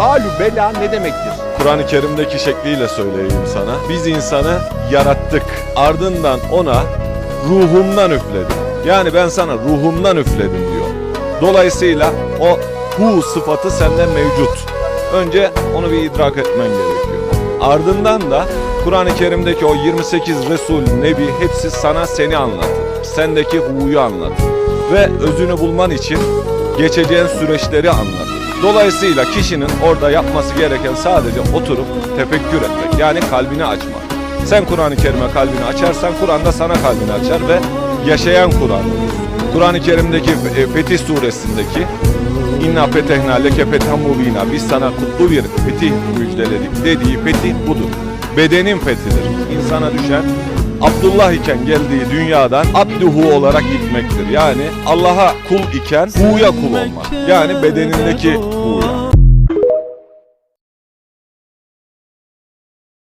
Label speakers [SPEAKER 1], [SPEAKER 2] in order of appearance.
[SPEAKER 1] Halü bela ne demektir?
[SPEAKER 2] Kur'an-ı Kerim'deki şekliyle söyleyeyim sana. Biz insanı yarattık. Ardından ona ruhumdan üfledim. Yani ben sana ruhumdan üfledim diyor. Dolayısıyla o hu sıfatı sende mevcut. Önce onu bir idrak etmen gerekiyor. Ardından da Kur'an-ı Kerim'deki o 28 Resul, Nebi hepsi sana seni anlatır. Sendeki huyu anlatır. Ve özünü bulman için geçeceğin süreçleri anlatır. Dolayısıyla kişinin orada yapması gereken sadece oturup tefekkür etmek. Yani kalbini açmak. Sen Kur'an-ı Kerim'e kalbini açarsan Kur'an da sana kalbini açar ve yaşayan Kur'an. Kur'an-ı Kerim'deki e, Fetih suresindeki İnna fetehna leke fethan mubina. Biz sana kutlu bir fetih müjdeledik dediği fetih budur. Bedenin fethidir. İnsana düşen Abdullah iken geldiği dünyadan abduhu olarak gitmektir. Yani Allah'a kul iken hu'ya kul olmak. Yani bedenindeki hu'ya.